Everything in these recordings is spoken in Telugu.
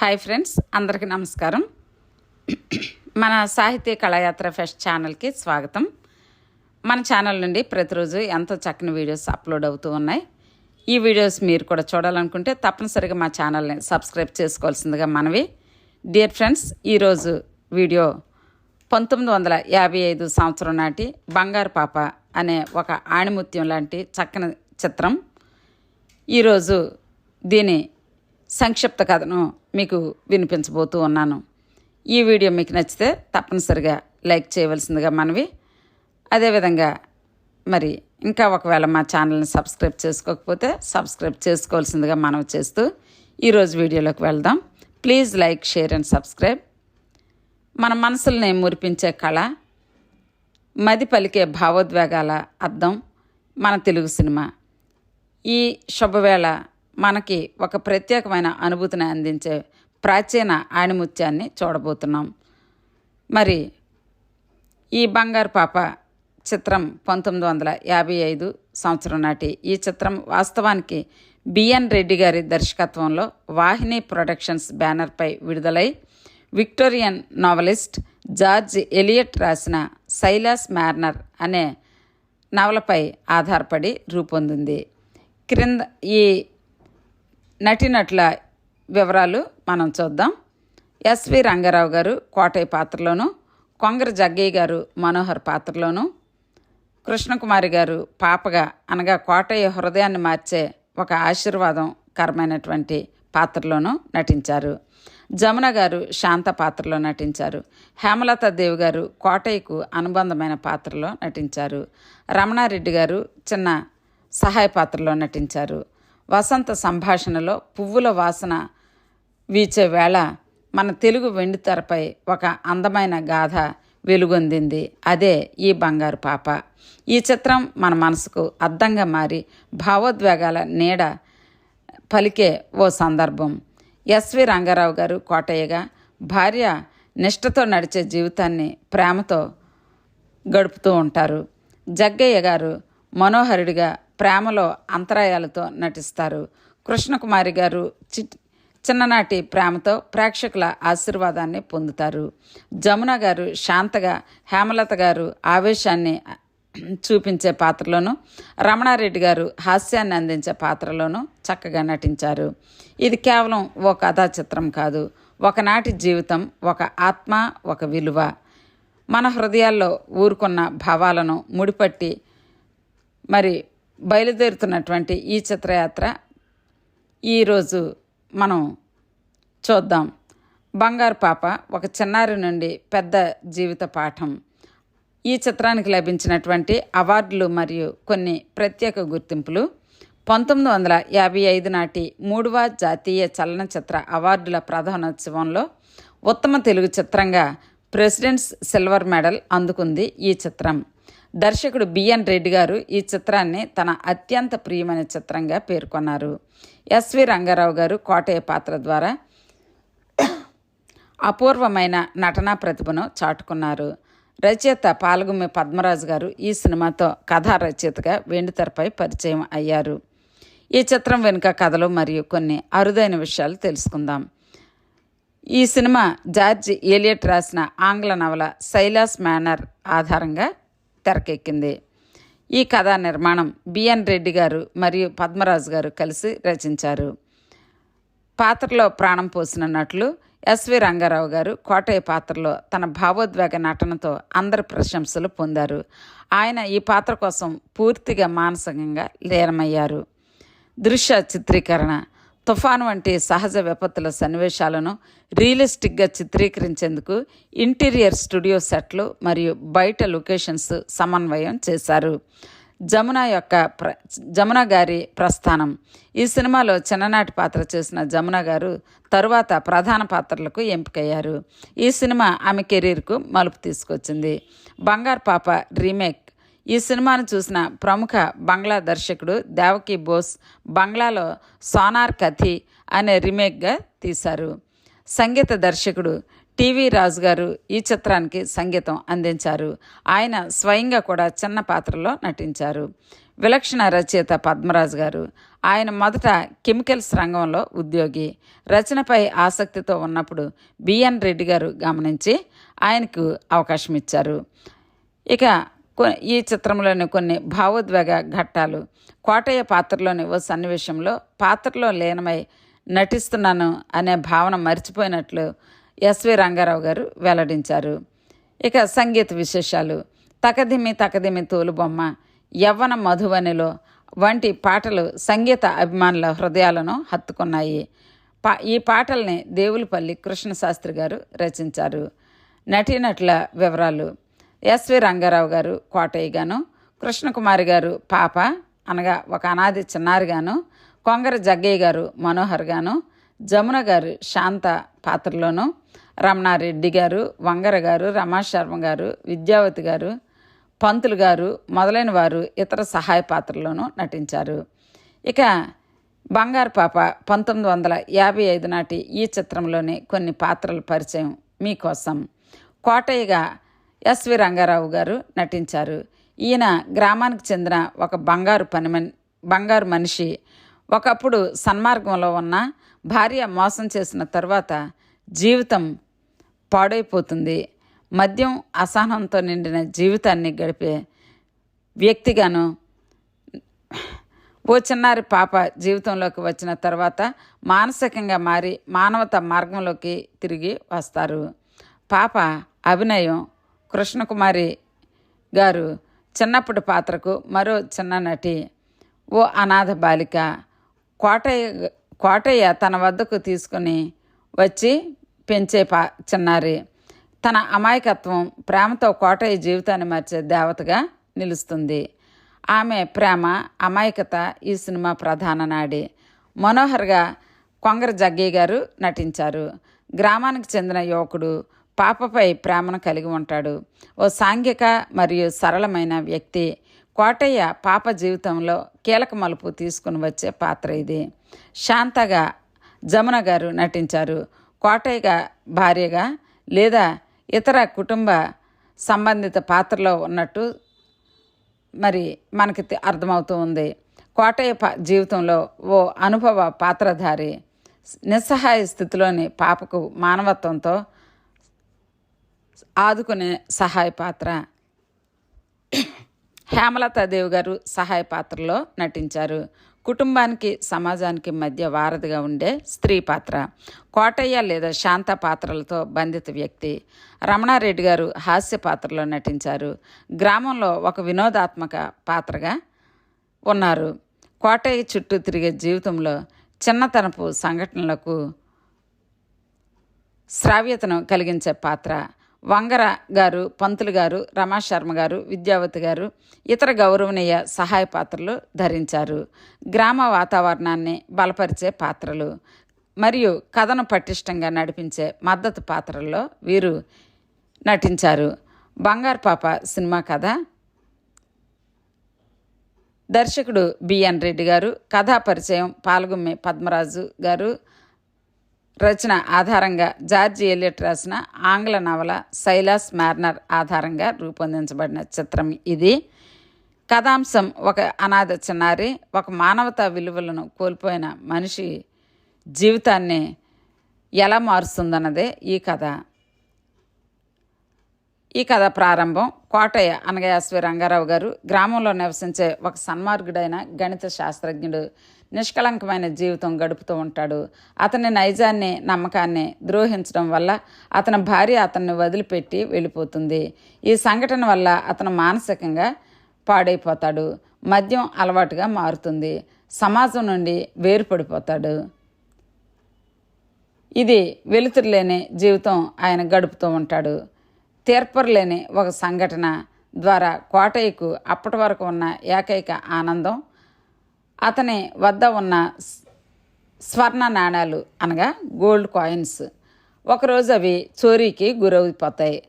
హాయ్ ఫ్రెండ్స్ అందరికీ నమస్కారం. మన సాహిత్య కళాయాత్ర ఫెస్ట్ ఛానల్కి స్వాగతం. మన ఛానల్ నుండి ప్రతిరోజు ఎంతో చక్కని వీడియోస్ అప్లోడ్ అవుతూ ఉన్నాయి. ఈ వీడియోస్ మీరు కూడా చూడాలనుకుంటే తప్పనిసరిగా మా ఛానల్ని సబ్స్క్రైబ్ చేసుకోవాల్సిందిగా మనవి. డియర్ ఫ్రెండ్స్ ఈరోజు వీడియో పంతొమ్మిది వందల యాభై ఐదు సంవత్సరం నాటి బంగారు పాప అనే ఒక ఆణిముత్యం లాంటి చక్కని చిత్రం. ఈరోజు దీని సంక్షిప్త కథను మీకు వినిపించబోతూ ఉన్నాను. ఈ వీడియో మీకు నచ్చితే తప్పనిసరిగా లైక్ చేయవలసిందిగా మనవి. అదేవిధంగా మరి ఇంకా ఒకవేళ మా ఛానల్ని సబ్స్క్రైబ్ చేసుకోకపోతే సబ్స్క్రైబ్ చేసుకోవాల్సిందిగా మనవి చేస్తూ ఈరోజు వీడియోలోకి వెళ్దాం. Please like share and subscribe. మన మనసుల్ని మురిపించే కళ మది పలికే భావోద్వేగాల అర్థం మన తెలుగు సినిమా. ఈ శుభవేళ మనకి ఒక ప్రత్యేకమైన అనుభూతిని అందించే ప్రాచీన ఆణిముత్యాన్ని చూడబోతున్నాం. మరి ఈ బంగారు పాప చిత్రం పంతొమ్మిది వందల యాభై ఐదు సంవత్సరం నాటి ఈ చిత్రం వాస్తవానికి బిఎన్ రెడ్డి గారి దర్శకత్వంలో వాహిని ప్రొడక్షన్స్ బ్యానర్పై విడుదలై విక్టోరియన్ నావలిస్ట్ జార్జ్ ఎలియట్ రాసిన సైలాస్ మ్యార్నర్ అనే నవలపై ఆధారపడి రూపొందింది. క్రింద ఈ నటినట్ల వివరాలు మనం చూద్దాం. ఎస్వి రంగారావు గారు కోటయ్య పాత్రలోను కొంగర జగ్గయ్య గారు మనోహర్ పాత్రలోను కృష్ణకుమారి గారు పాపగా అనగా కోటయ్య హృదయాన్ని మార్చే ఒక ఆశీర్వాదం కరమైనటువంటి పాత్రలోనూ నటించారు. జమున గారు శాంత పాత్రలో నటించారు. హేమలత దేవి గారు కోటయ్యకు అనుబంధమైన పాత్రలో నటించారు. రమణారెడ్డి గారు చిన్న సహాయ పాత్రలో నటించారు. వసంత సంభాషణలో పువ్వుల వాసన వీచే వేళ మన తెలుగు వెండితెరపై ఒక అందమైన గాథ వెలుగొందింది. అదే ఈ బంగారు పాప. ఈ చిత్రం మన మనసుకు అద్దంగా మారి భావోద్వేగాల నీడ పలికే ఓ సందర్భం. ఎస్వి రంగారావు గారు కోటయ్యగా భార్య నిష్ఠతో నడిచే జీవితాన్ని ప్రేమతో గడుపుతూ ఉంటారు. జగ్గయ్య గారు మనోహరుడిగా ప్రేమలో అంతరాయాలతో నటిస్తారు. కృష్ణకుమారి గారు చిట్ చిన్ననాటి ప్రేమతో ప్రేక్షకుల ఆశీర్వాదాన్ని పొందుతారు. జమున గారు శాంతగా హేమలత గారు ఆవేశాన్ని చూపించే పాత్రలోను రమణారెడ్డి గారు హాస్యాన్ని అందించే పాత్రలోనూ చక్కగా నటించారు. ఇది కేవలం ఓ కథా చిత్రం కాదు. ఒకనాటి జీవితం ఒక ఆత్మ ఒక విలువ. మన హృదయాల్లో ఊరుకున్న భావాలను ముడిపట్టి మరి బయలుదేరుతున్నటువంటి ఈ చిత్రయాత్ర ఈరోజు మనం చూద్దాం. బంగారు పాప ఒక చిన్నారి నుండి పెద్ద జీవిత పాఠం. ఈ చిత్రానికి లభించినటువంటి అవార్డులు మరియు కొన్ని ప్రత్యేక గుర్తింపులు. పంతొమ్మిది వందల యాభై ఐదు నాటి మూడవ జాతీయ చలనచిత్ర అవార్డుల ప్రధానోత్సవంలో ఉత్తమ తెలుగు చిత్రంగా ప్రెసిడెంట్స్ సిల్వర్ మెడల్ అందుకుంది ఈ చిత్రం. దర్శకుడు బిఎన్ రెడ్డి గారు ఈ చిత్రాన్ని తన అత్యంత ప్రియమైన చిత్రంగా పేర్కొన్నారు. ఎస్వి రంగారావు గారు కోటయ్య పాత్ర ద్వారా అపూర్వమైన నటనా ప్రతిభను చాటుకున్నారు. రచయిత పాలగుమ్మి పద్మరాజు గారు ఈ సినిమాతో కథా రచయితగా వెండితెరపై పరిచయం అయ్యారు. ఈ చిత్రం వెనుక కథలు మరియు కొన్ని అరుదైన విషయాలు తెలుసుకుందాం. ఈ సినిమా జార్జ్ ఏలియట్ రాసిన ఆంగ్ల నవల శైలాస్ మేనర్ ఆధారంగా తెరకెక్కింది. ఈ కథా నిర్మాణం బిఎన్ రెడ్డి గారు మరియు పద్మరాజు గారు కలిసి రచించారు. పాత్రలో ప్రాణం పోసిన నటులు ఎస్వి రంగారావు గారు కోటయ్య పాత్రలో తన భావోద్వేగ నటనతో అందరి ప్రశంసలు పొందారు. ఆయన ఈ పాత్ర కోసం పూర్తిగా మానసికంగా లీనమయ్యారు. దృశ్య చిత్రీకరణ తుఫాను వంటి సహజ విపత్తుల సన్నివేశాలను రియలిస్టిక్గా చిత్రీకరించేందుకు ఇంటీరియర్ స్టూడియో సెట్లు మరియు బయట లొకేషన్స్ సమన్వయం చేశారు. జమున యొక్క ప్ర జమున గారి ప్రస్థానం. ఈ సినిమాలో చిన్ననాటి పాత్ర చేసిన జమున గారు తరువాత ప్రధాన పాత్రలకు ఎంపికయ్యారు. ఈ సినిమా ఆమె కెరీర్కు మలుపు తీసుకొచ్చింది. బంగారు పాప రీమేక్ ఈ సినిమాను చూసిన ప్రముఖ బంగ్లా దర్శకుడు దేవకి బోస్ బంగ్లాలో సోనార్ కథి అనే రీమేక్గా తీశారు. సంగీత దర్శకుడు టీవీ రాజు గారు ఈ చిత్రానికి సంగీతం అందించారు. ఆయన స్వయంగా కూడా చిన్న పాత్రలో నటించారు. విలక్షణ రచయిత పద్మరాజు గారు ఆయన మొదట కెమికల్స్ రంగంలో ఉద్యోగి. రచనపై ఆసక్తితో ఉన్నప్పుడు బిఎన్ రెడ్డి గారు గమనించి ఆయనకు అవకాశం ఇచ్చారు. ఇక ఈ చిత్రంలోని కొన్ని భావోద్వేగ ఘట్టాలు కోటయ్య పాత్రలోని ఓ సన్నివేశంలో పాత్రలో లీనమై నటిస్తున్నాను అనే భావన మర్చిపోయినట్లు ఎస్వి రంగారావు గారు వెల్లడించారు. ఇక సంగీత విశేషాలు. తకదిమి తకదిమి తోలుబొమ్మ యవ్వన మధువనిలో వంటి పాటలు సంగీత అభిమానుల హృదయాలను హత్తుకున్నాయి. పా ఈ పాటల్ని దేవులపల్లి కృష్ణశాస్త్రి గారు రచించారు. నటీనటుల వివరాలు. ఎస్వి రంగారావు గారు కోటయ్య గాను కృష్ణకుమారి గారు పాప అనగా ఒక అనాది చిన్నారిగాను కొంగర జగ్గయ్య గారు మనోహర్ గాను జమున గారు శాంత పాత్రలోను రమణారెడ్డి గారు వంగర గారు రమాశర్మ గారు విద్యావతి గారు పంతులు గారు మొదలైన వారు ఇతర సహాయ పాత్రల్లోనూ నటించారు. ఇక బంగారు పాప పంతొమ్మిది వందల యాభై ఐదు నాటి ఈ చిత్రంలోని కొన్ని పాత్రల పరిచయం మీకోసం. కోటయ్యగా ఎస్వి రంగారావు గారు నటించారు. ఈయన గ్రామానికి చెందిన ఒక బంగారు పని బంగారు మనిషి. ఒకప్పుడు సన్మార్గంలో ఉన్న భార్య మోసం చేసిన తర్వాత జీవితం పాడైపోతుంది. మద్యం అసహనంతో నిండిన జీవితాన్ని గడిపే వ్యక్తిగాను ఓ చిన్నారి పాప జీవితంలోకి వచ్చిన తర్వాత మానసికంగా మారి మానవత మార్గంలోకి తిరిగి వస్తారు. పాప అభినయం కృష్ణకుమారి గారు చిన్నప్పటి పాత్రకు మరో చిన్న నటి ఓ అనాథ బాలిక కోటయ్య కోటయ్య తన వద్దకు తీసుకుని వచ్చి పెంచే పా చిన్నారి. తన అమాయకత్వం ప్రేమతో కోటయ్య జీవితాన్ని మార్చే దేవతగా నిలుస్తుంది. ఆమె ప్రేమ అమాయకత ఈ సినిమా ప్రధాన నాడి. మనోహర్గా కొంగర జగ్గయ్య గారు నటించారు. గ్రామానికి చెందిన యువకుడు పాపపై ప్రేమను కలిగి ఉంటాడు. ఓ సాంఘిక మరియు సరళమైన వ్యక్తి కోటయ్య పాప జీవితంలో కీలక మలుపు తీసుకుని వచ్చే పాత్ర ఇది. శాంతగా జమున గారు నటించారు. కోటయ్య భార్యగా లేదా ఇతర కుటుంబ సంబంధిత పాత్రలో ఉన్నట్టు మరి మనకి అర్థమవుతూ ఉంది. కోటయ్య జీవితంలో ఓ అనుభవ పాత్రధారి. నిస్సహాయ స్థితిలోని పాపకు మానవత్వంతో ఆదుకునే సహాయ పాత్ర. హేమలతాదేవి గారు సహాయ పాత్రలో నటించారు. కుటుంబానికి సమాజానికి మధ్య వారధిగా ఉండే స్త్రీ పాత్ర. కోటయ్య లేదా శాంత పాత్రలతో బంధిత వ్యక్తి. రమణారెడ్డి గారు హాస్య పాత్రలో నటించారు. గ్రామంలో ఒక వినోదాత్మక పాత్రగా ఉన్నారు. కోటయ్య చుట్టూ తిరిగే జీవితంలో చిన్నతనపు సంఘటనలకు శ్రావ్యతను కలిగించే పాత్ర. వంగర గారు పంతులు గారు రమాశర్మ గారు విద్యావతి గారు ఇతర గౌరవనీయ సహాయ పాత్రలు ధరించారు. గ్రామ వాతావరణాన్ని బలపరిచే పాత్రలు మరియు కథను పటిష్టంగా నడిపించే మద్దతు పాత్రల్లో వీరు నటించారు. బంగారు పాప సినిమా కథ. దర్శకుడు బిఎన్ రెడ్డి గారు కథా పరిచయం పాల్గొమ్మి పద్మరాజు గారు రచన ఆధారంగా జార్జి ఎలియట్ రాసిన ఆంగ్ల నవల శైలాస్ మ్యార్నర్ ఆధారంగా రూపొందించబడిన చిత్రం ఇది. కథాంశం ఒక అనాథ చిన్నారి ఒక మానవతా విలువలను కోల్పోయిన మనిషి జీవితాన్ని ఎలా మారుస్తుందన్నదే ఈ కథ. ఈ కథ ప్రారంభం కోటయ్య అనగా ఎస్వి రంగారావు గారు గ్రామంలో నివసించే ఒక సన్మార్గుడైన గణిత శాస్త్రజ్ఞుడు. నిష్కళంకమైన జీవితం గడుపుతూ ఉంటాడు. అతని నైజాన్ని నమ్మకాన్ని ద్రోహించడం వల్ల అతని భార్య అతన్ని వదిలిపెట్టి వెళ్ళిపోతుంది. ఈ సంఘటన వల్ల అతను మానసికంగా పాడైపోతాడు. మద్యం అలవాటుగా మారుతుంది. సమాజం నుండి వేరుపడిపోతాడు. ఇది వెలుతురులేని జీవితం ఆయన గడుపుతూ ఉంటాడు. తీర్పరలేని ఒక సంఘటన ద్వారా కోటయ్యకు అప్పటి వరకు ఉన్న ఏకైక ఆనందం అతని వద్ద ఉన్న స్వర్ణ నాణాలు అనగా గోల్డ్ కాయిన్స్. ఒకరోజు అవి చోరీకి గురైపోతాయి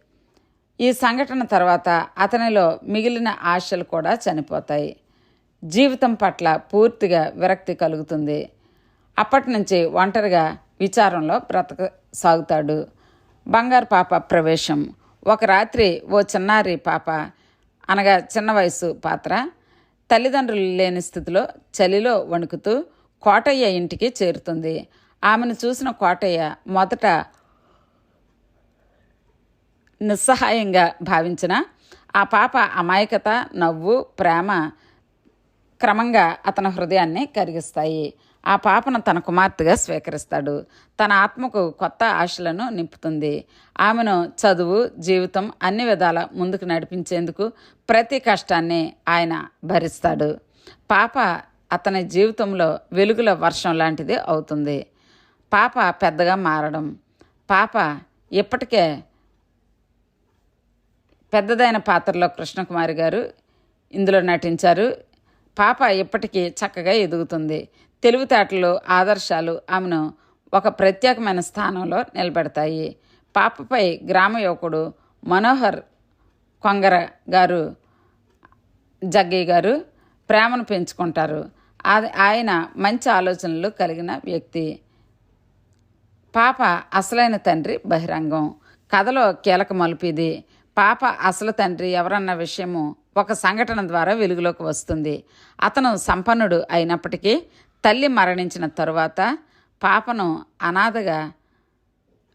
ఈ సంఘటన తర్వాత అతనిలో మిగిలిన ఆశలు కూడా చనిపోతాయి. జీవితం పట్ల పూర్తిగా విరక్తి కలుగుతుంది. అప్పటి నుంచి ఒంటరిగా విచారంలో బ్రతక సాగుతాడు. బంగారు పాప ప్రవేశం. ఒక రాత్రి ఓ చిన్నారి పాప అనగా చిన్న వయసు పాత్ర తల్లిదండ్రులు లేని స్థితిలో చలిలో వణుకుతూ కోటయ్య ఇంటికి చేరుతుంది. ఆమెను చూసిన కోటయ్య మొదట నిస్సహాయంగా భావించిన ఆ పాప అమాయకత నవ్వు ప్రేమ క్రమంగా అతని హృదయాన్ని కరిగిస్తాయి. ఆ పాపను తన కుమార్తెగా స్వీకరిస్తాడు. తన ఆత్మకు కొత్త ఆశలను నింపుతుంది. ఆమెను చదువు జీవితం అన్ని విధాల ముందుకు నడిపించేందుకు ప్రతి కష్టాన్ని ఆయన భరిస్తాడు. పాప అతని జీవితంలో వెలుగుల వర్షం లాంటిది అవుతుంది. పాప పెద్దగా మారడం. పాప ఇప్పటికే పెద్దదైన పాత్రలో కృష్ణకుమారి గారు ఇందులో నటించారు. పాప ఇప్పటికీ చక్కగా ఎదుగుతుంది. తెలివితేటలు ఆదర్శాలు ఆమెను ఒక ప్రత్యేకమైన స్థానంలో నిలబెడతాయి. పాపపై గ్రామ యువకుడు మనోహర్ కొంగర గారు జగ్గయ్య గారు ప్రేమను పెంచుకుంటారు. ఆయన మంచి ఆలోచనలు కలిగిన వ్యక్తి. పాప అసలైన తండ్రి బహిరంగం. కథలో కీలక మలుపు ఇది. పాప అసలు తండ్రి ఎవరన్న విషయము ఒక సంఘటన ద్వారా వెలుగులోకి వస్తుంది. అతను సంపన్నుడు అయినప్పటికీ తల్లి మరణించిన తరువాత పాపను అనాథగా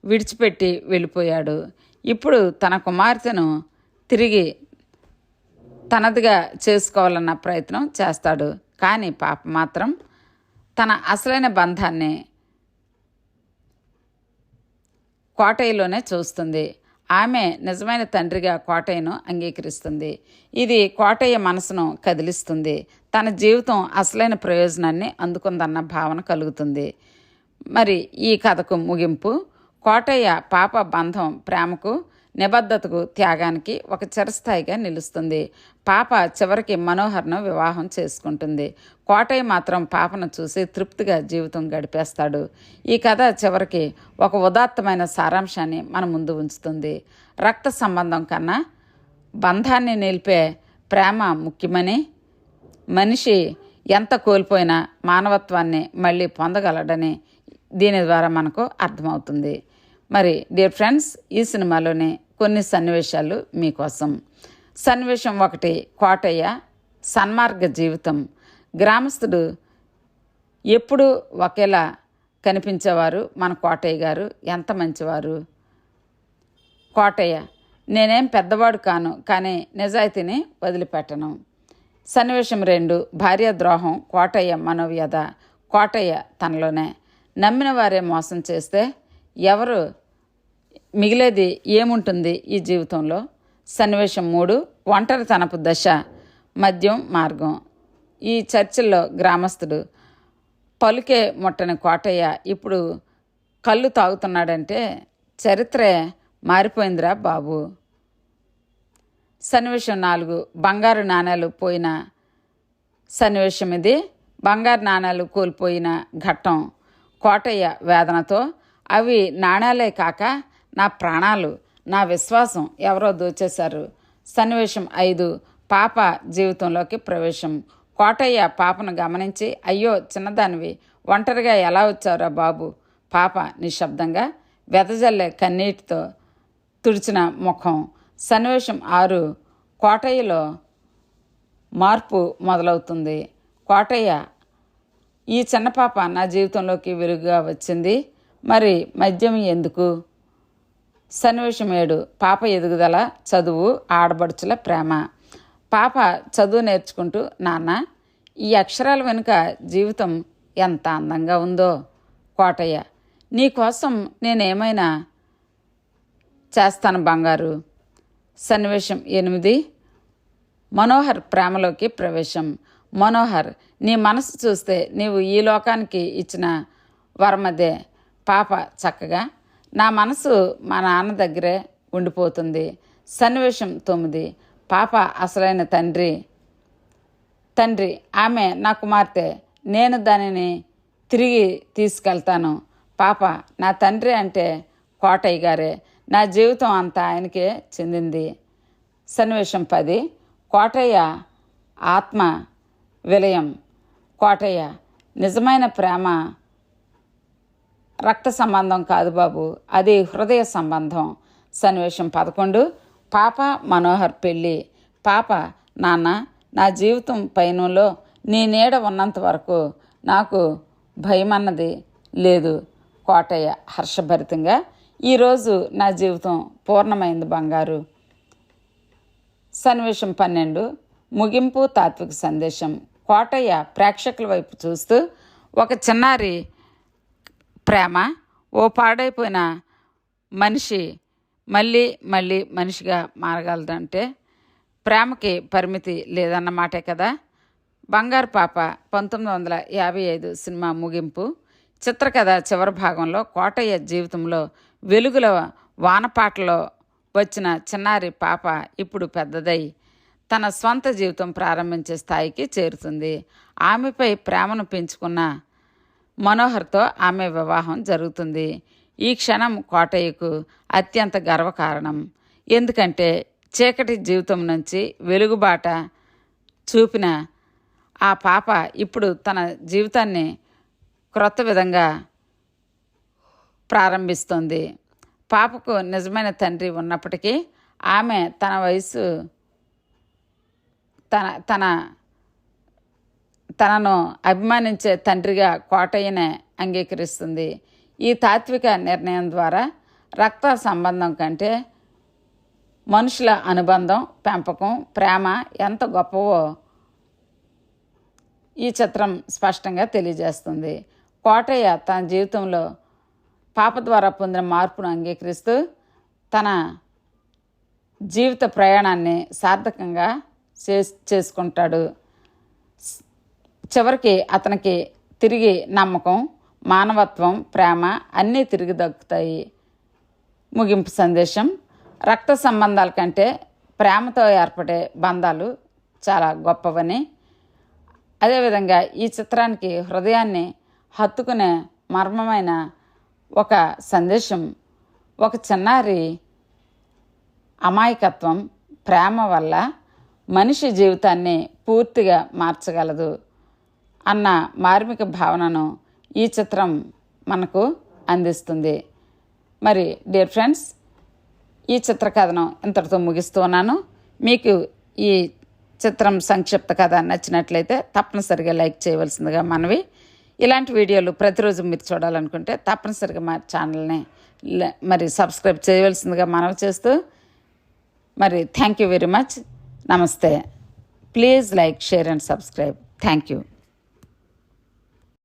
విడిచిపెట్టి వెళ్ళిపోయాడు. ఇప్పుడు తన కుమార్తెను తిరిగి తనదిగా చేసుకోవాలన్న ప్రయత్నం చేస్తాడు. కానీ పాప మాత్రం తన అసలైన బంధాన్ని కోటయ్యలోనే చూస్తుంది. ఆమె నిజమైన తండ్రిగా కోటయ్యను అంగీకరిస్తుంది. ఇది కోటయ్య మనసును కదిలిస్తుంది. తన జీవితం అసలైన ప్రయోజనాన్ని అందుకుందన్న భావన కలుగుతుంది. మరి ఈ కథకు ముగింపు. కోటయ్య పాప బంధం ప్రేమకు నిబద్ధతకు త్యాగానికి ఒక చిరస్థాయిగా నిలుస్తుంది. పాప చివరికి మనోహర్ను వివాహం చేసుకుంటుంది. కోటయ్య మాత్రం పాపను చూసి తృప్తిగా జీవితం గడిపేస్తాడు. ఈ కథ చివరికి ఒక ఉదాత్తమైన సారాంశాన్ని మన ముందు ఉంచుతుంది. రక్త సంబంధం కన్నా బంధాన్ని నిలిపే ప్రేమ ముఖ్యమని మనిషి ఎంత కోల్పోయినా మానవత్వాన్ని మళ్ళీ పొందగలడని దీని ద్వారా మనకు అర్థమవుతుంది. మరి డియర్ ఫ్రెండ్స్ ఈ సినిమాలోని కొన్ని సన్నివేశాలు మీకోసం. సన్నివేశం ఒకటి కోటయ్య సన్మార్గ జీవితం. గ్రామస్తుడు ఎప్పుడూ ఒకేలా కనిపించేవారు మన కోటయ్య గారు. ఎంత మంచివారు. కోటయ్య నేనేం పెద్దవాడు కాను కానీ నిజాయితీని వదిలిపెట్టను. సన్నివేశం రెండు భార్యాద్రోహం కోటయ్య మనోవ్యధ. కోటయ్య తనలోనే. నమ్మిన వారే మోసం చేస్తే ఎవరు మిగిలేది ఏముంటుంది ఈ జీవితంలో? సన్నివేశం మూడు ఒంటరితనపు దశ మద్యం మార్గం. ఈ చర్చిల్లో గ్రామస్తుడు పలుకే ముట్టని కోటయ్య ఇప్పుడు కళ్ళు తాగుతున్నాడంటే చరిత్రే మారిపోయిందిరా బాబు. సన్నివేశం నాలుగు. బంగారు నాణేలు పోయిన సన్నివేశం ఇది. బంగారు నాణేలు కోల్పోయిన ఘట్టం కోటయ్య వేదనతో అవి నాణేలే కాక నా ప్రాణాలు నా విశ్వాసం ఎవరో దోచేశారు. సన్నివేశం ఐదు పాప జీవితంలోకి ప్రవేశం. కోటయ్య పాపను గమనించి అయ్యో చిన్నదానివి ఒంటరిగా ఎలా వచ్చావురా బాబు? పాప నిశ్శబ్దంగా వెదజల్లే కన్నీటితో తుడిచిన ముఖం. సన్నివేశం ఆరు. కోటయ్యలో మార్పు మొదలవుతుంది. కోటయ్య ఈ చిన్న పాప నా జీవితంలోకి వెలుగుగా వచ్చింది. మరి మద్యం ఎందుకు? సన్నివేశం ఏడు. పాప ఎదుగుదల చదువు ఆడబడుచుల ప్రేమ. పాప చదువు నేర్చుకుంటూ నాన్న ఈ అక్షరాల వెనుక జీవితం ఎంత అందంగా ఉందో. కోటయ్య నీకోసం నేనేమైనా చేస్తాను బంగారు. సన్నివేశం ఎనిమిది. మనోహర్ ప్రేమలోకి ప్రవేశం. మనోహర్ నీ మనసు చూస్తే నీవు ఈ లోకానికి ఇచ్చిన వరమదే. పాప చక్కగా నా మనసు మా నాన్న దగ్గరే ఉండిపోతుంది. సన్నివేశం తొమ్మిది. పాప అసలైన తండ్రి. తండ్రి ఆమె నా కుమార్తె. నేను దానిని తిరిగి తీసుకెళ్తాను. పాప నా తండ్రి అంటే కోటయ్య గారే. నా జీవితం అంతా ఆయనకే చెందింది. సన్నివేశం పది. కోటయ్య ఆత్మ విలయం. కోటయ్య నిజమైన ప్రేమ రక్త సంబంధం కాదు బాబు అది హృదయ సంబంధం. సన్నివేశం పదకొండు. పాప మనోహర్ పెళ్ళి. పాప నాన్న నా జీవితం పైనలో నీ నీడ ఉన్నంత వరకు నాకు భయమన్నది లేదు. కోటయ్య హర్షభరితంగా ఈరోజు నా జీవితం పూర్ణమైంది బంగారు. సన్నివేశం పన్నెండు. ముగింపు తాత్విక సందేశం. కోటయ్య ప్రేక్షకుల వైపు చూస్తూ ఒక చిన్నారి ప్రేమ ఓ పాడైపోయిన మనిషి మళ్ళీ మళ్ళీ మనిషిగా మారగలదంటే ప్రేమకి పరిమితి లేదన్నమాటే కదా. బంగారు పాప పంతొమ్మిది వందల యాభై ఐదు సినిమా ముగింపు. చిత్రకథ చివరి భాగంలో కోటయ్య జీవితంలో వెలుగుల వానపాటలో వచ్చిన చిన్నారి పాప ఇప్పుడు పెద్దదై తన స్వంత జీవితం ప్రారంభించే స్థాయికి చేరుతుంది. ఆమెపై ప్రేమను పెంచుకున్న మనోహర్తో ఆమె వివాహం జరుగుతుంది. ఈ క్షణం కోటయ్యకు అత్యంత గర్వకారణం. ఎందుకంటే చీకటి జీవితం నుంచి వెలుగుబాట చూపిన ఆ పాప ఇప్పుడు తన జీవితాన్ని క్రొత్త విధంగా ప్రారంభిస్తుంది. పాపకు నిజమైన తండ్రి ఉన్నప్పటికీ ఆమె తన వయసు తన తన తనను అభిమానించే తండ్రిగా కోటయ్యనే అంగీకరిస్తుంది. ఈ తాత్విక నిర్ణయం ద్వారా రక్త సంబంధం కంటే మనుషుల అనుబంధం పెంపకం ప్రేమ ఎంత గొప్పవో ఈ చిత్రం స్పష్టంగా తెలియజేస్తుంది. కోటయ్య తన జీవితంలో పాప ద్వారా పొందిన మార్పును అంగీకరిస్తూ తన జీవిత ప్రయాణాన్ని సార్థకంగా చే చేసుకుంటాడు. చివరికి అతనికి తిరిగి నమ్మకం మానవత్వం ప్రేమ అన్నీ తిరిగి దక్కుతాయి. ముగింపు సందేశం రక్త సంబంధాల కంటే ప్రేమతో ఏర్పడే బంధాలు చాలా గొప్పవని. అదేవిధంగా ఈ చిత్రానికి హృదయాన్ని హత్తుకునే మర్మమైన ఒక సందేశం ఒక చిన్నారి అమాయకత్వం ప్రేమ వల్ల మనిషి జీవితాన్ని పూర్తిగా మార్చగలదు అన్న మార్మిక భావనను ఈ చిత్రం మనకు అందిస్తుంది. మరి డియర్ ఫ్రెండ్స్ ఈ చిత్ర కథను ఇంతటితో ముగిస్తున్నాను మీకు ఈ చిత్రం సంక్షిప్త కథ నచ్చినట్లయితే తప్పనిసరిగా లైక్ చేయవలసిందిగా మనవి. ఇలాంటి వీడియోలు ప్రతిరోజు మీరు చూడాలనుకుంటే తప్పనిసరిగా మా ఛానల్ని మరి సబ్స్క్రైబ్ చేయవలసిందిగా మనవి చేస్తూ మరి థ్యాంక్ యూ వెరీ మచ్ నమస్తే. Please like share and subscribe thank you